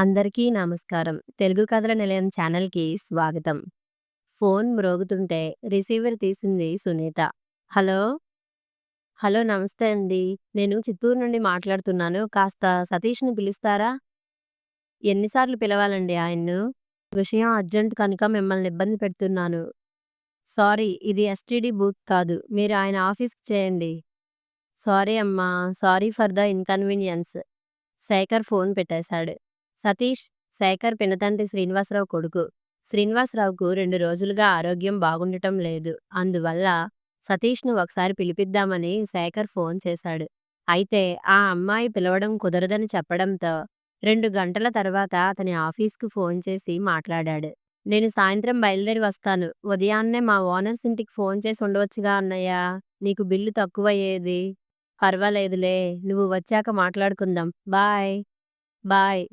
అందరికీ నమస్కారం. తెలుగు కథల నిలయం ఛానల్‌కి స్వాగతం. ఫోన్ మ్రోగుతుంటే రిసీవర్ తీసింది సునీత. హలో! హలో! నమస్తే అండి. నేను చిత్తూరు నుండి మాట్లాడుతున్నాను. కాస్త సతీష్‌ని పిలుస్తారా? ఎన్నిసార్లు పిలవాలండి ఆయన్ను? విషయం అర్జెంట్ కనుక మిమ్మల్ని ఇబ్బంది పెడుతున్నాను. సారీ ఇది ఎస్టీడీ బూత్ కాదు. మీరు ఆయన ఆఫీస్‌కి చేయండి. సారీ అమ్మా! Sorry for the inconvenience. Shekhar phone పెట్టేశాడు. సతీష్, శేఖర్ పినతండ్రి శ్రీనివాసరావు కొడుకు. శ్రీనివాసరావుకు రెండు రోజులుగా ఆరోగ్యం బాగుండటం లేదు. అందువల్ల సతీష్‌ను ఒకసారి పిలిపిద్దామని శేఖర్ ఫోన్ చేశాడు. అయితే ఆ అమ్మాయి పిలవడం కుదరదని చెప్పడంతో రెండు గంటల తర్వాత అతని ఆఫీస్‌కు ఫోన్ చేసి మాట్లాడాడు. నేను సాయంత్రం బయలుదేరి వస్తాను. ఉదయాన్నే మా ఓనర్స్ ఇంటికి ఫోన్ చేసి ఉండవచ్చుగా అన్నయ్యా! నీకు బిల్లు తక్కువయ్యేది. పర్వాలేదులే. నువ్వు వచ్చాక మాట్లాడుకుందాం. బాయ్. బాయ్.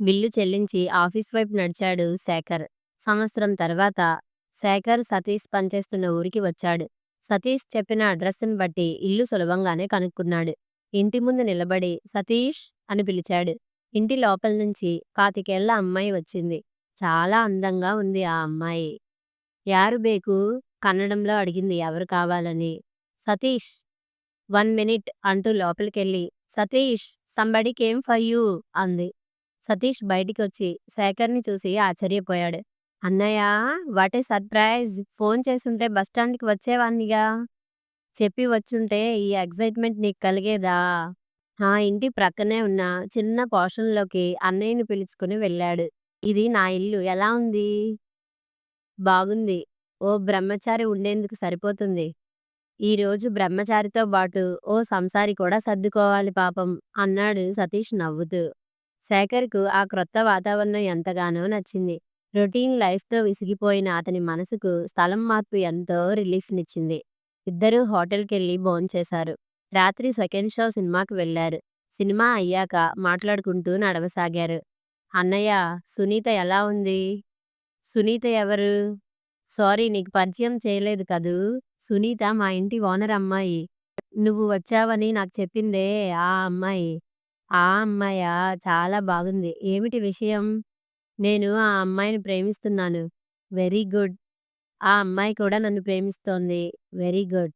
బిల్లు చెల్లించి ఆఫీస్ వైపు నడిచాడు శేఖర్. సంవత్సరం తర్వాత శేఖర్, సతీష్ పనిచేస్తున్న ఊరికి వచ్చాడు. సతీష్ చెప్పిన అడ్రస్‌ని బట్టి ఇల్లు సులభంగానే కనుక్కున్నాడు. ఇంటి ముందు నిలబడి సతీష్ అని పిలిచాడు. ఇంటి లోపల నుంచి పాతికేళ్ళ అమ్మాయి వచ్చింది. చాలా అందంగా ఉంది ఆ అమ్మాయి. యారు బేకు కన్నడంలో అడిగింది ఎవరు కావాలని. సతీష్. వన్ మినిట్ అంటూ లోపలికెళ్ళి Satish somebody came for you అంది. సతీష్ బయటికి వచ్చి శేఖర్‌ని చూసి ఆశ్చర్యపోయాడు. అన్నయ్యా! What a surprise! ఫోన్ చేసుంటే బస్టాండ్‌కి వచ్చేవాణ్ణిగా. చెప్పి వచ్చుంటే ఈ ఎక్సైట్‌మెంట్ నీకు కలిగేదా? ఆ ఇంటి ప్రక్కనే ఉన్న చిన్న పోర్షన్‌లోకి అన్నయ్యని పిలుచుకుని వెళ్ళాడు. ఇది నా ఇల్లు ఎలా ఉంది? బాగుంది. ఓ బ్రహ్మచారి ఉండేందుకు సరిపోతుంది. ఈరోజు బ్రహ్మచారితో పాటు ఓ సంసారి కూడా సర్దుకోవాలి పాపం అన్నాడు సతీష్ నవ్వుతూ. శేఖర్‌కు ఆ క్రొత్త వాతావరణం ఎంతగానో నచ్చింది. రొటీన్ లైఫ్‌తో విసిగిపోయిన అతని మనసుకు స్థలం మార్పు ఎంతో రిలీఫ్‌నిచ్చింది. ఇద్దరూ హోటల్‌కెళ్ళి భోంచేశారు. రాత్రి సెకండ్ షో సినిమాకి వెళ్ళారు. సినిమా అయ్యాక మాట్లాడుకుంటూ నడవసాగారు. అన్నయ్య సునీత ఎలా ఉంది? సునీత ఎవరు? సారీ నీకు పరిచయం చేయలేదు కదూ! సునీత మా ఇంటి ఓనర్ అమ్మాయి. నువ్వు వచ్చావని నాకు చెప్పిందే ఆ అమ్మాయి. ఆ అమ్మాయా! చాలా బాగుంది. ఏమిటి విషయం? నేను ఆ అమ్మాయిని ప్రేమిస్తున్నాను. Very good. ఆ అమ్మాయి కూడా నన్ను ప్రేమిస్తోంది. Very good.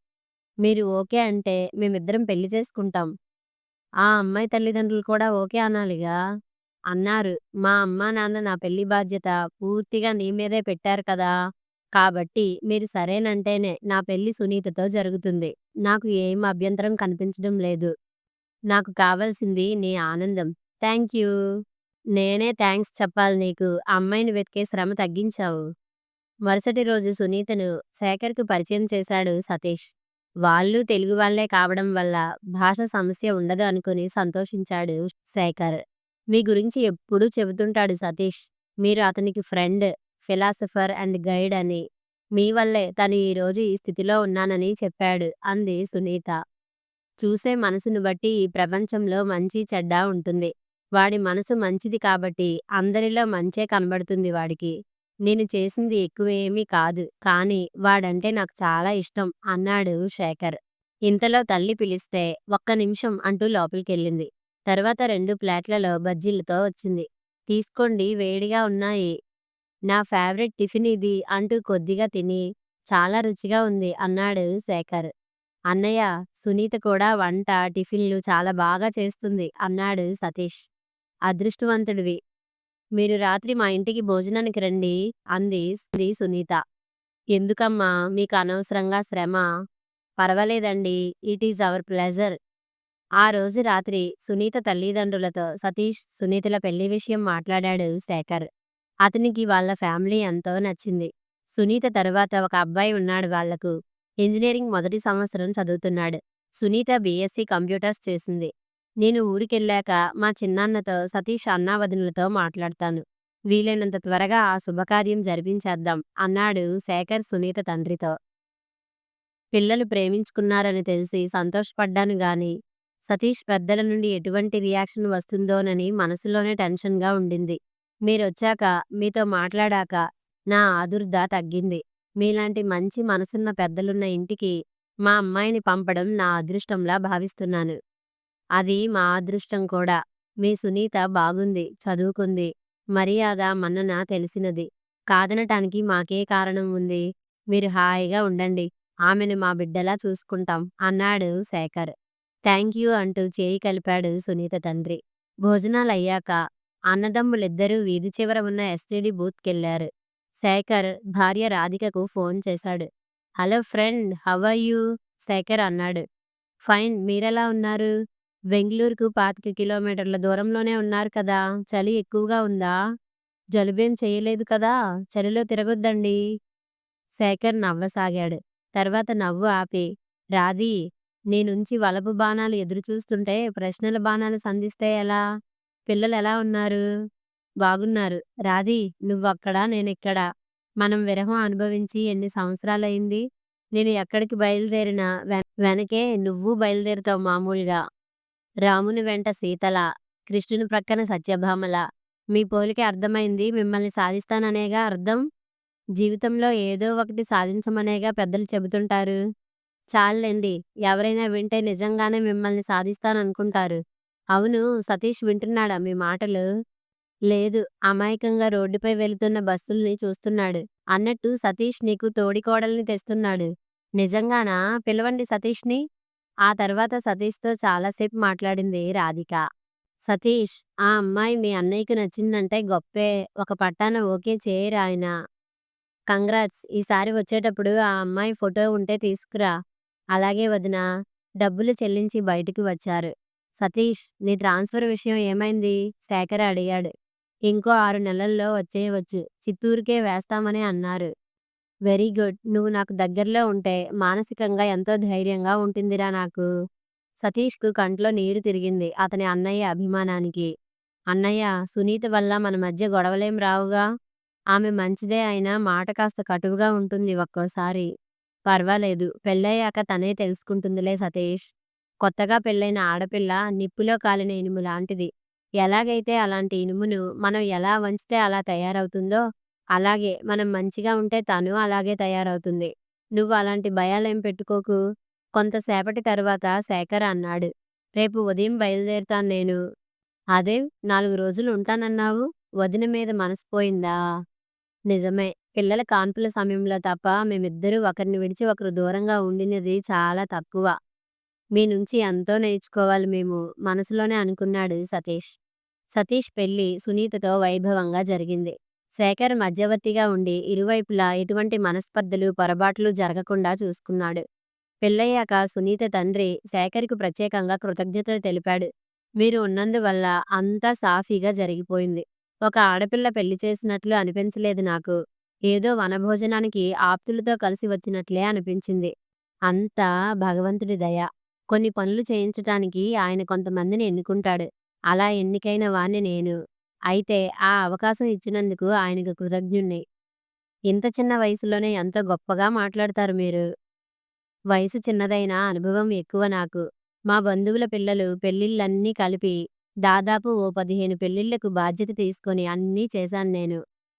మీరు ఓకే అంటే మేమిద్దరం పెళ్ళి చేసుకుంటాం. ఆ అమ్మాయి తల్లిదండ్రులు కూడా ఓకే అనాలిగా. అన్నారు. మా అమ్మా నాన్న నా పెళ్ళి బాధ్యత పూర్తిగా నీ మీదే పెట్టారు కదా! కాబట్టి మీరు సరేనంటేనే నా పెళ్ళి సునీతతో జరుగుతుంది. నాకు ఏం అభ్యంతరం కనిపించడం లేదు. నాకు కావాల్సింది నీ ఆనందం. థ్యాంక్ యూ నేనే థాంక్స్ చెప్పాలి నీకు. అమ్మాయిని వెతికే శ్రమ తగ్గించావు. మరుసటి రోజు సునీతను శేఖర్‌కు పరిచయం చేశాడు సతీష్. వాళ్ళూ తెలుగువాళ్ళే కావడం వల్ల భాష సమస్య ఉండదు అనుకుని సంతోషించాడు శేఖర్. మీ గురించి ఎప్పుడూ చెబుతుంటాడు సతీష్. మీరు అతనికి ఫ్రెండ్, ఫిలాసఫర్ అండ్ గైడ్ అని. మీ వల్లే తను ఈరోజు ఈ స్థితిలో ఉన్నానని చెప్పాడు అంది సునీత. చూసే మనసును బట్టి ఈ ప్రపంచంలో మంచి చెడ్డ ఉంటుంది. వాడి మనసు మంచిది కాబట్టి అందరిలో మంచే కనబడుతుంది వాడికి. నేను చేసింది ఎక్కువేమీ కాదు. కానీ వాడంటే నాకు చాలా ఇష్టం అన్నాడు శేఖర్. ఇంతలో తల్లి పిలిస్తే ఒక్క నిమిషం అంటూ లోపలికెళ్ళింది. తర్వాత రెండు ప్లేట్లలో బజ్జీలతో వచ్చింది. తీసుకోండి వేడిగా ఉన్నాయి. నా ఫేవరెట్ టిఫిన్ ఇది అంటూ కొద్దిగా తిని చాలా రుచిగా ఉంది అన్నాడు శేఖర్. అన్నయ్య సునీత కూడా వంట, టిఫిన్‌లు చాలా బాగా చేస్తుంది అన్నాడు సతీష్. అదృష్టవంతుడివి. మీరు రాత్రి మా ఇంటికి భోజనానికి రండి అంది సునీత. ఎందుకమ్మా మీకు అనవసరంగా శ్రమ? పర్వాలేదండి. It is our pleasure. ఆ రోజు రాత్రి సునీత తల్లిదండ్రులతో సతీష్, సునీతల పెళ్ళి విషయం మాట్లాడాడు శేఖర్. అతనికి వాళ్ళ ఫ్యామిలీ ఎంతో నచ్చింది. సునీత తరువాత ఒక అబ్బాయి ఉన్నాడు వాళ్ళకు. ఇంజనీరింగ్ మొదటి సంవత్సరం చదువుతున్నాడు. సునీత బీఎస్సీ కంప్యూటర్స్ చేసింది. నేను ఊరికెళ్ళాక మా చిన్నాన్నతో సతీష్ అన్నావదినులతో మాట్లాడతాను. వీలైనంత త్వరగా ఆ శుభకార్యం జరిపించేద్దాం అన్నాడు శేఖర్ సునీత తండ్రితో. పిల్లలు ప్రేమించుకున్నారని తెలిసి సంతోషపడ్డాను గాని సతీష్ పెద్దల నుండి ఎటువంటి రియాక్షన్ వస్తుందోనని మనసులోనే టెన్షన్‌గా ఉండింది. మీరొచ్చాక మీతో మాట్లాడాక నా ఆదుర్ద తగ్గింది. మీలాంటి మంచి మనసున్న పెద్దలున్న ఇంటికి మా అమ్మాయిని పంపడం నా అదృష్టంలా భావిస్తున్నాను. అది మా అదృష్టం కూడా. మీ సునీత బాగుంది చదువుకుంది మర్యాద మన్నన తెలిసినది. కాదనటానికి మాకే కారణం ఉంది. మీరు హాయిగా ఉండండి. ఆమెను మా బిడ్డలా చూసుకుంటాం అన్నాడు శేఖర్. థ్యాంక్ యూ అంటూ చేయి కలిపాడు సునీత తండ్రి. భోజనాలయ్యాక అన్నదమ్ములిద్దరూ వీధి చివర ఉన్న ఎస్టీడీ బూత్కెళ్ళారు శేఖర్ భార్య రాధికకు ఫోన్ చేశాడు. Hello friend how are you? Shekhar అన్నాడు. ఫైన్ మీరెలా ఉన్నారు? బెంగళూరుకు పాతిక కిలోమీటర్ల దూరంలోనే ఉన్నారు కదా చలి ఎక్కువగా ఉందా? జలుబేం చేయలేదు కదా చలిలో తిరగొద్దండి. శేఖర్ నవ్వసాగాడు. తర్వాత నవ్వు ఆపి రాధి నేనుంచి వలపు బాణాలు ఎదురుచూస్తుంటే ప్రశ్నల బాణాలు సంధిస్తే ఎలా? పిల్లలు ఎలా ఉన్నారు? బాగున్నారు. రాధి నువ్వక్కడా నేనిక్కడ. మనం విరహం అనుభవించి ఎన్ని సంవత్సరాలయింది? నేను ఎక్కడికి బయలుదేరినా వెనకే నువ్వు బయలుదేరుతావు మామూలుగా. రాముని వెంట సీతల కృష్ణుని ప్రక్కన సత్యభామల. మీ పోలికి అర్థమైంది మిమ్మల్ని సాధిస్తాననేగా అర్థం? జీవితంలో ఏదో ఒకటి సాధించమనేగా పెద్దలు చెబుతుంటారు. చాలండి ఎవరైనా వింటే నిజంగానే మిమ్మల్ని సాధిస్తాననుకుంటారు. అవును సతీష్ వింటున్నాడా మీ మాటలు? లేదు. అమాయకంగా రోడ్డుపై వెళుతున్న బస్సుల్ని చూస్తున్నాడు. అన్నట్టు సతీష్ నీకు తోడికోడల్ని తెస్తున్నాడు. నిజంగానా? పిలవండి సతీష్ని. ఆ తర్వాత సతీష్తో చాలాసేపు మాట్లాడింది రాధిక. సతీష్ ఆ అమ్మాయి మీ అన్నయ్యకు నచ్చిందంటే గొప్పే. ఒక పట్టాన ఓకే చేయరు ఆయన? కంగ్రాట్స్. ఈసారి వచ్చేటప్పుడు ఆ అమ్మాయి ఫోటో ఉంటే తీసుకురా. అలాగే వదిన డబ్బులు చెల్లించి బయటికి వచ్చారు. సతీష్ నీ ట్రాన్స్ఫర్ విషయం ఏమైంది? శేఖర్ అడిగాడు. ఇంకో ఆరు నెలల్లో వచ్చేయవచ్చు. చిత్తూరుకే వేస్తామని అన్నారు. Very good. నువ్వు నాకు దగ్గరలో ఉంటే మానసికంగా ఎంతో ధైర్యంగా ఉంటుందిరా నాకు. సతీష్కు కంట్లో నీరు తిరిగింది అతని అన్నయ్య అభిమానానికి. అన్నయ్య సునీత వల్ల మన మధ్య గొడవలేం రావుగా. ఆమె మంచిదే అయినా మాట కాస్త కటువుగా ఉంటుంది ఒక్కోసారి. పర్వాలేదు. పెళ్ళయ్యాక తనే తెలుసుకుంటుందిలే సతీష్. కొత్తగా పెళ్ళైన ఆడపిల్ల నిప్పులో కాలిన ఇనుము లాంటిది. ఎలాగైతే అలాంటి ఇనుమును మనం ఎలా వంచితే అలా తయారవుతుందో అలాగే మనం మంచిగా ఉంటే తను అలాగే తయారవుతుంది. నువ్వు అలాంటి భయాలేం పెట్టుకోకు. కొంతసేపటి తర్వాత శేఖర్ అన్నాడు. రేపు ఉదయం బయలుదేరుతాను నేను. అదే నాలుగు రోజులు ఉంటానన్నావు. వదిన మీద మనసు పోయిందా? నిజమే. పిల్లల కాన్పుల సమయంలో తప్ప మేమిద్దరూ ఒకరిని విడిచి ఒకరు దూరంగా ఉండినది చాలా తక్కువ. మీ నుంచి ఎంతో నేర్చుకోవాలి మేము మనసులోనే అనుకున్నాడు సతీష్. సతీష్ పెళ్ళి సునీతతో వైభవంగా జరిగింది. శేఖర్ మధ్యవర్తిగా ఉండి ఇరువైపులా ఎటువంటి మనస్పర్ధలు పొరపాట్లు జరగకుండా చూసుకున్నాడు. పెళ్ళయ్యాక సునీత తండ్రి శేఖర్కు ప్రత్యేకంగా కృతజ్ఞతలు తెలిపాడు. మీరు ఉన్నందువల్ల అంతా సాఫీగా జరిగిపోయింది. ఒక ఆడపిల్ల పెళ్ళి చేసినట్లు అనిపించలేదు నాకు. ఏదో వనభోజనానికి ఆప్తులతో కలిసి వచ్చినట్లే అనిపించింది. అంతా భగవంతుడి దయ. కొన్ని పనులు చేయించటానికి ఆయన కొంతమందిని ఎన్నుకుంటాడు. అలా ఎన్నికైన వాణ్ణి నేను. అయితే ఆ అవకాశం ఇచ్చినందుకు ఆయనకు కృతజ్ఞుణ్ణి. ఇంత చిన్న వయసులోనే ఎంత గొప్పగా మాట్లాడతారు మీరు? వయసు చిన్నదైనా అనుభవం ఎక్కువ నాకు. మా బంధువుల పిల్లలు పెళ్ళిళ్ళన్నీ కలిపి దాదాపు ఓ పదిహేను పెళ్ళిళ్ళకు బాధ్యత తీసుకొని అన్నీ చేశాను నేను.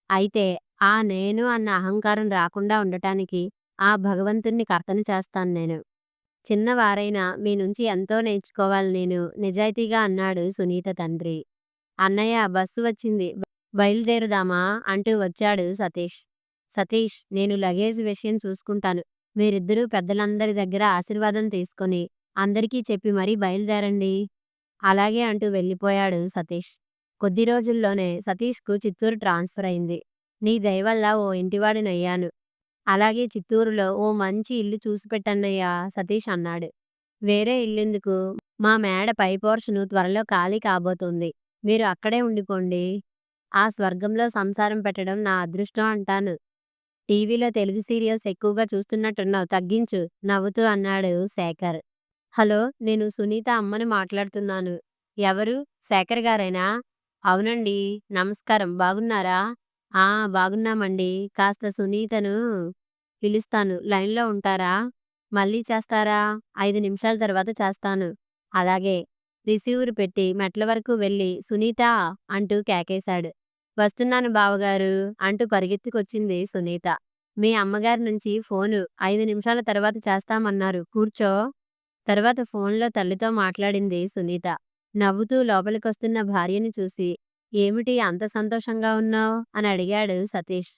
అయితే ఆ నేను అన్న అహంకారం రాకుండా ఉండటానికి ఆ భగవంతుణ్ణి కర్తన చేస్తాను నేను. చిన్నవారైనా మీ నుంచి ఎంతో నేర్చుకోవాలి నేను నిజాయితీగా అన్నాడు సునీత తండ్రి. అన్నయ్య బస్సు వచ్చింది. బయలుదేరుదామా? అంటూ వచ్చాడు సతీష్. సతీష్ నేను లగేజ్ విషయం చూసుకుంటాను. మీరిద్దరూ పెద్దలందరి దగ్గర ఆశీర్వాదం తీసుకొని అందరికీ చెప్పి మరీ బయలుదేరండి. అలాగే అంటూ వెళ్ళిపోయాడు సతీష్. కొద్ది రోజుల్లోనే సతీష్కు చిత్తూరు ట్రాన్స్ఫర్ అయింది. నీ దయవల్ల ఓ ఇంటివాడినయ్యాను. అలాగే చిత్తూరులో ఓ మంచి ఇల్లు చూసి పెట్టన్నయ్యా సతీష్ అన్నాడు. వేరే ఇల్లెందుకు? మా మేడ పై పోర్షను త్వరలో ఖాళీ కాబోతుంది. మీరు అక్కడే ఉండిపోండి. ఆ స్వర్గంలో సంసారం పెట్టడం నా అదృష్టం అంటాను. టీవీలో తెలుగు సీరియల్స్ ఎక్కువగా చూస్తున్నట్టున్నావు తగ్గించు నవ్వుతూ అన్నాడు శేఖర్. హలో నేను సునీత అమ్మని మాట్లాడుతున్నాను. ఎవరు? శేఖర్ గారేనా? అవునండి నమస్కారం. బాగున్నారా? ఆ! బాగున్నామండి. కాస్త సునీతను పిలుస్తాను. లైన్లో ఉంటారా? మళ్ళీ చేస్తారా? ఐదు నిమిషాల తర్వాత చేస్తాను. అలాగే రిసీవర్ పెట్టి మెట్ల వరకు వెళ్ళి సునీత అంటూ కేకేశాడు. వస్తున్నాను బావగారు అంటూ పరిగెత్తుకొచ్చింది సునీత. మీ అమ్మగారి నుంచి ఫోను ఐదు నిమిషాల తర్వాత చేస్తామన్నారు. కూర్చో. తర్వాత ఫోన్లో తల్లితో మాట్లాడింది సునీత. నవ్వుతూ లోపలికొస్తున్న భార్యని చూసి ఏమిటి అంత సంతోషంగా ఉన్నావు? అని అడిగాడు సతీష్.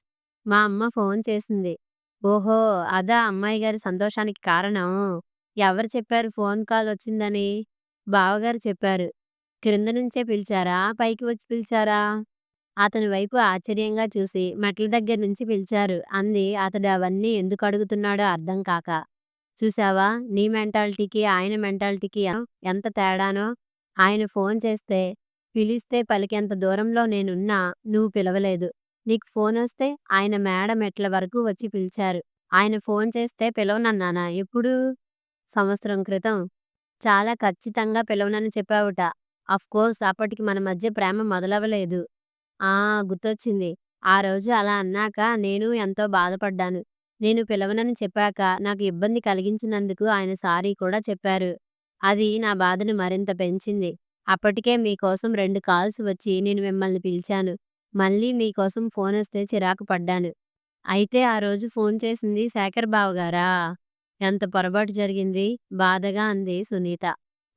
మా అమ్మ ఫోన్ చేసింది. ఓహో అదా అమ్మాయి గారి సంతోషానికి కారణం? ఎవరు చెప్పారు ఫోన్ కాల్ వచ్చిందని? బావగారు చెప్పారు. క్రింద నుంచే పిలిచారా? పైకి వచ్చి పిలిచారా? అతని వైపు ఆశ్చర్యంగా చూసి మెట్ల దగ్గర నుంచి పిలిచారు. అంది అతడు అవన్నీ ఎందుకు అడుగుతున్నాడో అర్థం కాక. చూసావా నీ మెంటాలిటీకి ఆయన మెంటాలిటీకి ఎంత తేడానో? ఆయన ఫోన్ చేస్తే పిలిస్తే పలికేంత దూరంలో నేనున్నా నువ్వు పిలవలేదు. నీకు ఫోన్ వస్తే ఆయన మేడ మెట్ల వరకు వచ్చి పిలిచారు. ఆయన ఫోన్ చేస్తే పిలవనన్నానా? ఎప్పుడు? సంవత్సరం క్రితం. చాలా ఖచ్చితంగా పిలవనని చెప్పావుట. కోర్స్ అప్పటికి మన మధ్య ప్రేమ మొదలవ్వలేదు. ఆ గుర్తొచ్చింది. ఆ రోజు అలా అన్నాక నేను ఎంతో బాధపడ్డాను. నేను పిలవనని చెప్పాక నాకు ఇబ్బంది కలిగించినందుకు ఆయన సారీ కూడా చెప్పారు. అది నా బాధను మరింత పెంచింది. అప్పటికే మీకోసం రెండు కాల్స్ వచ్చి నేను మిమ్మల్ని పిలిచాను. మళ్ళీ మీకోసం ఫోన్ వస్తే చిరాకు పడ్డాను. అయితే ఆ రోజు ఫోన్ చేసింది శేఖర్ బావగారా ఎంత పొరపాటు జరిగింది? బాధగా అంది సునీత.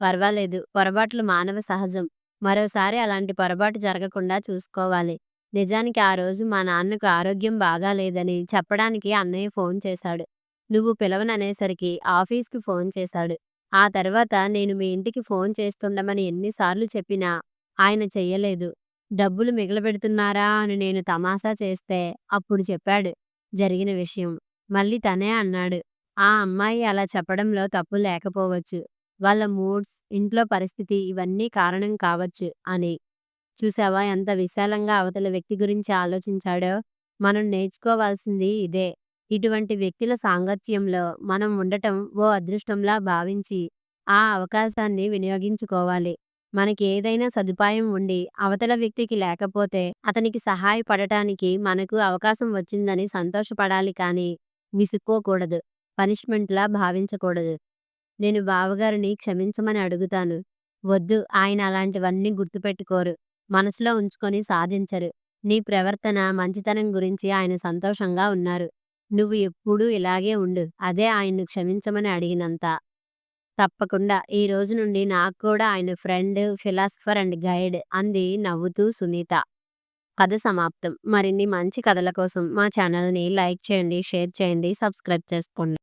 పర్వాలేదు పొరపాట్లు మానవ సహజం. మరోసారి అలాంటి పొరపాటు జరగకుండా చూసుకోవాలి. నిజానికి ఆ రోజు మా నాన్నకు ఆరోగ్యం బాగాలేదని చెప్పడానికి అన్నయ్య ఫోన్ చేశాడు. నువ్వు పిలవననేసరికి ఆఫీస్కి ఫోన్ చేశాడు. ఆ తర్వాత నేను మీ ఇంటికి ఫోన్ చేస్తుండమని ఎన్నిసార్లు చెప్పినా ఆయన చెయ్యలేదు. డబ్బులు మిగలబెడుతున్నారా? అని నేను తమాషా చేస్తే అప్పుడు చెప్పాడు జరిగిన విషయం. మళ్ళీ తనే అన్నాడు ఆ అమ్మాయి అలా చెప్పడంలో తప్పు లేకపోవచ్చు. వాళ్ళ మూడ్స్ ఇంట్లో పరిస్థితి ఇవన్నీ కారణం కావచ్చు అని. చూసావా ఎంత విశాలంగా అవతల వ్యక్తి గురించి ఆలోచించాడో? మనం నేర్చుకోవాల్సింది ఇదే. ఇటువంటి వ్యక్తుల సాంగత్యంలో మనం ఉండటం ఓ అదృష్టంలా భావించి ఆ అవకాశాన్ని వినియోగించుకోవాలి. మనకి ఏదైనా సదుపాయం ఉండి అవతల వ్యక్తికి లేకపోతే అతనికి సహాయపడటానికి మనకు అవకాశం వచ్చిందని సంతోషపడాలి కానీ విసుక్కోకూడదు. పనిష్మెంట్లా భావించకూడదు. నేను బావగారిని క్షమించమని అడుగుతాను. వద్దు ఆయన అలాంటివన్నీ గుర్తుపెట్టుకోరు. మనసులో ఉంచుకొని సాధించరు. నీ ప్రవర్తన మంచితనం గురించి ఆయన సంతోషంగా ఉన్నారు. నువ్వు ఎప్పుడూ ఇలాగే ఉండు. అదే ఆయన్ను క్షమించమని అడిగినంత. తప్పకుండా. ఈ రోజు నుండి నాకు కూడా ఆయన ఫ్రెండ్ ఫిలాసఫర్ అండ్ గైడ్ అంది నవ్వుతూ సునీత. కథ సమాప్తం. మరిన్ని మంచి కథల కోసం మా ఛానల్ని లైక్ చేయండి షేర్ చేయండి సబ్స్క్రైబ్ చేసుకోండి.